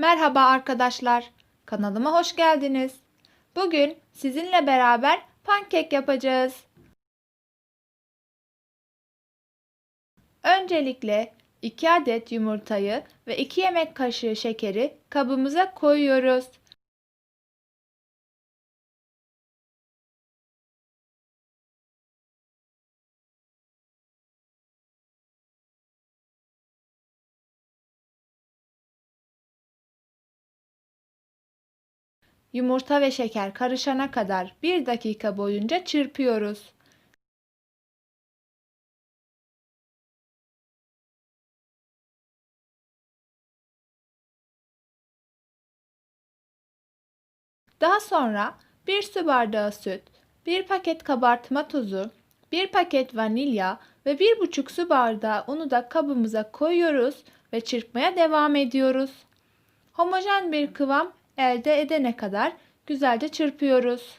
Merhaba arkadaşlar. Kanalıma hoş geldiniz. Bugün sizinle beraber pankek yapacağız. Öncelikle 2 adet yumurtayı ve 2 yemek kaşığı şekeri kabımıza koyuyoruz. Yumurta ve şeker karışana kadar 1 dakika boyunca çırpıyoruz. Daha sonra 1 su bardağı süt, 1 paket kabartma tozu, 1 paket vanilya ve 1,5 su bardağı unu da kabımıza koyuyoruz ve çırpmaya devam ediyoruz. Homojen bir kıvam elde edene kadar güzelce çırpıyoruz.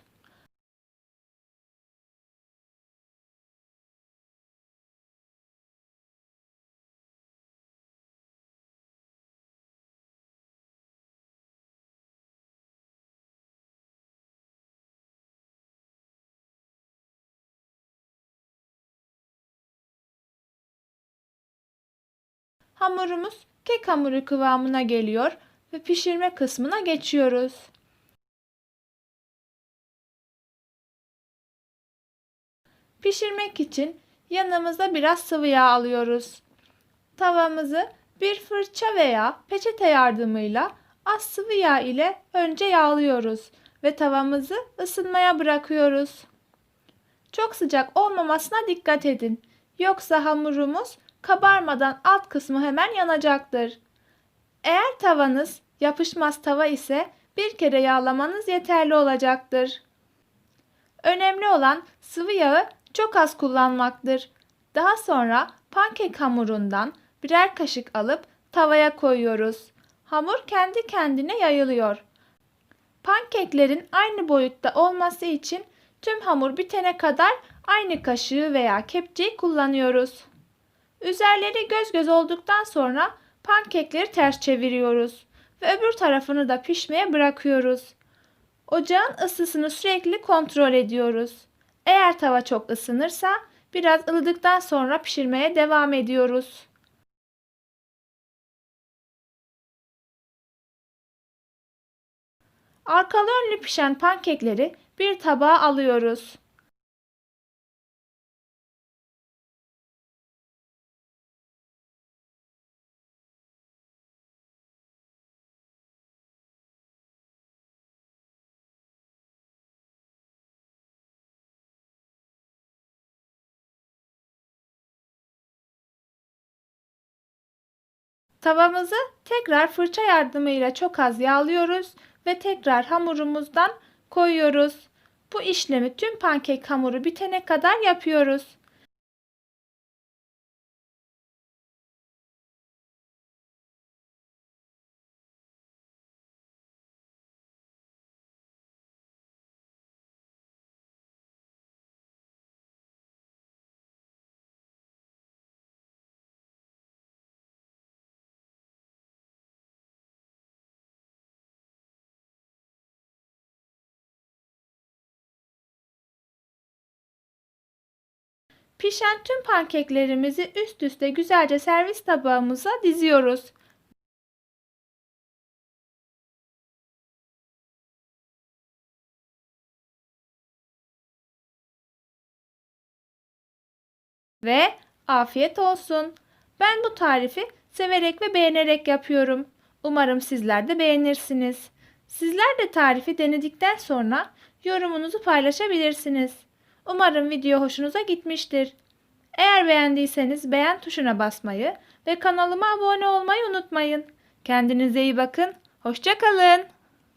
Hamurumuz kek hamuru kıvamına geliyor ve pişirme kısmına geçiyoruz. Pişirmek için yanımıza biraz sıvı yağ alıyoruz. Tavamızı bir fırça veya peçete yardımıyla az sıvı yağ ile önce yağlıyoruz ve tavamızı ısınmaya bırakıyoruz. Çok sıcak olmamasına dikkat edin. Yoksa hamurumuz kabarmadan alt kısmı hemen yanacaktır. Eğer tavanız yapışmaz tava ise bir kere yağlamanız yeterli olacaktır. Önemli olan sıvı yağı çok az kullanmaktır. Daha sonra pankek hamurundan birer kaşık alıp tavaya koyuyoruz. Hamur kendi kendine yayılıyor. Pankeklerin aynı boyutta olması için tüm hamur bitene kadar aynı kaşığı veya kepçeyi kullanıyoruz. Üzerleri göz göz olduktan sonra pankekleri ters çeviriyoruz ve öbür tarafını da pişmeye bırakıyoruz. Ocağın ısısını sürekli kontrol ediyoruz. Eğer tava çok ısınırsa biraz ılıdıktan sonra pişirmeye devam ediyoruz. Arkalı önlü pişen pankekleri bir tabağa alıyoruz. Tavamızı tekrar fırça yardımıyla çok az yağlıyoruz ve tekrar hamurumuzdan koyuyoruz. Bu işlemi tüm pankek hamuru bitene kadar yapıyoruz. Pişen tüm pankeklerimizi üst üste güzelce servis tabağımıza diziyoruz. Ve afiyet olsun. Ben bu tarifi severek ve beğenerek yapıyorum. Umarım sizler de beğenirsiniz. Sizler de tarifi denedikten sonra yorumunuzu paylaşabilirsiniz. Umarım video hoşunuza gitmiştir. Eğer beğendiyseniz beğen tuşuna basmayı ve kanalıma abone olmayı unutmayın. Kendinize iyi bakın. Hoşçakalın.